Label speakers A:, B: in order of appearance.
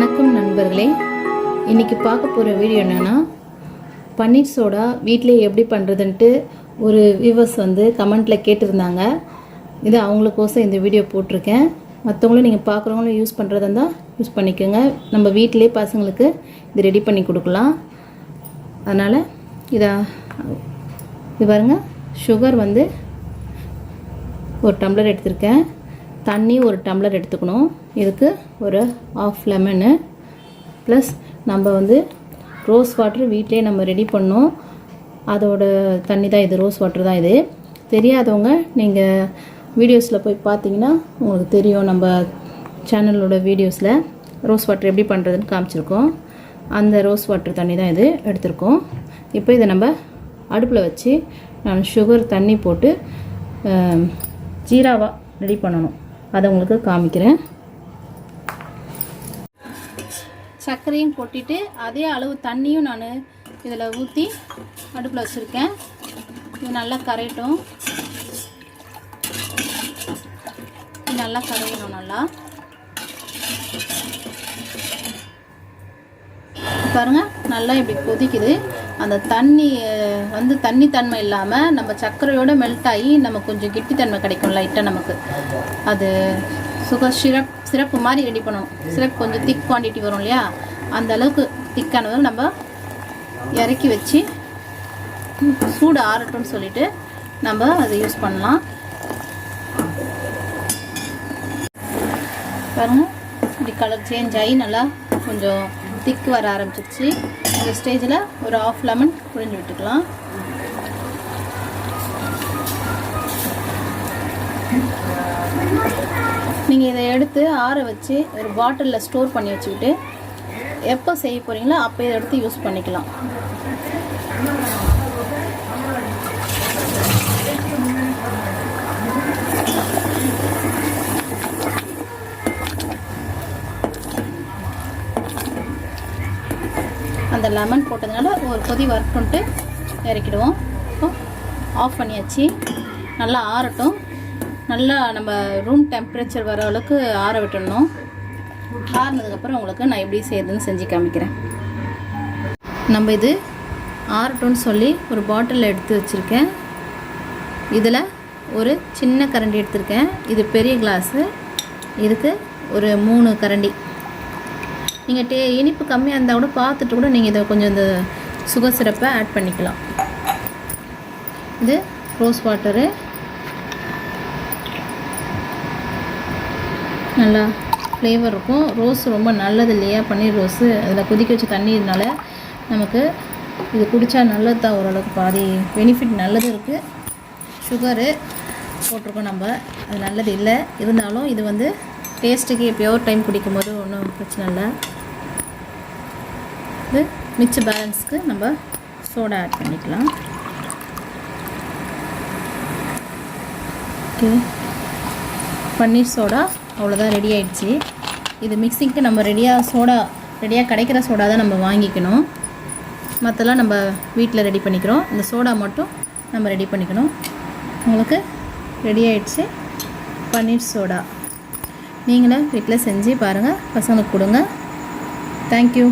A: வணக்கம் நண்பர்களே. இன்றைக்கி பார்க்க போகிற வீடியோ என்னென்னா பன்னீர் சோடா வீட்டிலே எப்படி பண்ணுறதுன்ட்டு ஒரு வியூவர்ஸ் வந்து கமெண்ட்டில் கேட்டிருந்தாங்க. இது அவங்களுக்கோசம் இந்த வீடியோ போட்டிருக்கேன். மற்றவங்களும் நீங்கள் பார்க்குறவங்களும் யூஸ் பண்ணுறதா இருந்தால் யூஸ் பண்ணிக்கோங்க. நம்ம வீட்டிலே பசங்களுக்கு இது ரெடி பண்ணி கொடுக்கலாம். அதனால் இதை இது பாருங்க சுகர் வந்து ஒரு டம்ளர் எடுத்திருக்கேன். தண்ணி ஒரு டம்ளர் எடுத்துக்கணும். இதுக்கு ஒரு ஆஃப் லெமனு ப்ளஸ் நம்ம வந்து ரோஸ் வாட்ரு வீட்டிலே நம்ம ரெடி பண்ணோம். அதோட தண்ணி தான் இது ரோஸ் வாட்டர் தான் இது. தெரியாதவங்க நீங்கள் வீடியோஸில் போய் பார்த்தீங்கன்னா உங்களுக்கு தெரியும் நம்ம சேனலோட வீடியோஸில் ரோஸ் வாட்டர் எப்படி பண்ணுறதுன்னு காமிச்சிருக்கோம். அந்த ரோஸ் வாட்டர் தண்ணி தான் இது எடுத்திருக்கோம். இப்போ இதை நம்ம அடுப்பில் வச்சு நான் சுகர் தண்ணி போட்டு ஜீராவாக ரெடி பண்ணணும். அதை உங்களுக்கு காமிக்கிறேன். சர்க்கரையும் கொட்டிட்டு அதே அளவு தண்ணியும் நான் இதில் ஊற்றி அடுப்பில் வச்சுருக்கேன். இது நல்லா கரையட்டும். நல்லா கரையணும் நல்லா. பாருங்கள் நல்லா இப்படி கொதிக்குது. அந்த தண்ணி வந்து தண்ணி தன்மை இல்லாமல் நம்ம சர்க்கரையோட மெல்ட் ஆகி நம்ம கொஞ்சம் கெட்டித்தன்மை கிடைக்கும் லைட்டாக நமக்கு. அது சுகர் சிரப் சிரப்பு மாதிரி ரெடி பண்ணணும் சிரப் கொஞ்சம் திக் குவான்டிட்டி வரும் இல்லையா? அந்த அளவுக்கு திக்கானதை நம்ம இறக்கி வச்சு சூடு ஆறட்டும்னு சொல்லிட்டு நம்ம அதை யூஸ் பண்ணலாம். பாருங்க இப்படி கலர் சேஞ்ச் ஆகி நல்லா கொஞ்சம் திக் வர ஆரம்பிச்சிருச்சு. இந்த ஸ்டேஜில் ஒரு ஆஃப் லெமன் புழிஞ்சு விட்டுக்கலாம். நீங்கள் இதை எடுத்து ஆற வச்சு ஒரு பாட்டிலில் ஸ்டோர் பண்ணி வச்சுக்கிட்டு எப்போ செய்ய போகிறீங்களோ அப்போ இதை எடுத்து யூஸ் பண்ணிக்கலாம். அந்த லெமன் போட்டதுனால ஒரு கொதி வரட்டும்ட்டு இறக்கிடுவோம். இப்போ ஆஃப் பண்ணியாச்சு. நல்லா ஆறட்டும். நல்லா நம்ம ரூம் டெம்பரேச்சர் வர அளவுக்கு ஆற விட்டுடணும். ஆறுனதுக்கப்புறம் உங்களுக்கு நான் எப்படி செய்யறதுன்னு செஞ்சு காமிக்கிறேன். நம்ம இது ஆறட்டும்னு சொல்லி ஒரு பாட்டிலில் எடுத்து வச்சுருக்கேன். இதில் ஒரு சின்ன கரண்டி எடுத்திருக்கேன். இது பெரிய கிளாஸு இதுக்கு ஒரு மூணு கரண்டி. நீங்கள் டே இனிப்பு கம்மியாக இருந்தால் கூட பார்த்துட்டு கூட நீங்கள் இதை கொஞ்சம் இந்த சுகர் சிரப்பை ஆட் பண்ணிக்கலாம். இது ரோஸ் வாட்டரு நல்லா ஃப்ளேவர் இருக்கும். ரோஸ் ரொம்ப நல்லது இல்லையா? பன்னீர் ரோஸு அதில் கொதிக்க வச்ச தண்ணினால நமக்கு இது குடித்தா நல்லது தான் ஓரளவுக்கு. பாதி பெனிஃபிட் நல்லது இருக்குது சுகரு போட்டிருக்கோம் நம்ம. அது நல்லது இல்லை. இருந்தாலும் இது வந்து டேஸ்ட்டுக்கு எப்போயோ டைம் குடிக்கும்போது ஒன்றும் பிரச்சனை இல்லை. மிச்ச பேலன்ஸ்க்கு நம்ம சோடா ஆட் பண்ணிக்கலாம். ஓகே பன்னீர் சோடா அவ்வளோதான் ரெடி ஆயிடுச்சு. இது மிக்சிங்க்கு நம்ம ரெடியாக சோடா ரெடியாக கிடைக்கிற சோடா தான் நம்ம வாங்கிக்கணும். மற்றெல்லாம் நம்ம வீட்டில் ரெடி பண்ணிக்கிறோம். இந்த சோடா மட்டும் நம்ம ரெடி பண்ணிக்கணும். உங்களுக்கு ரெடி ஆயிடுச்சு. பன்னீர் சோடா நீங்களும் வீட்டில் செஞ்சு பாருங்கள் பசங்களுக்கு கொடுங்க. தேங்க்யூ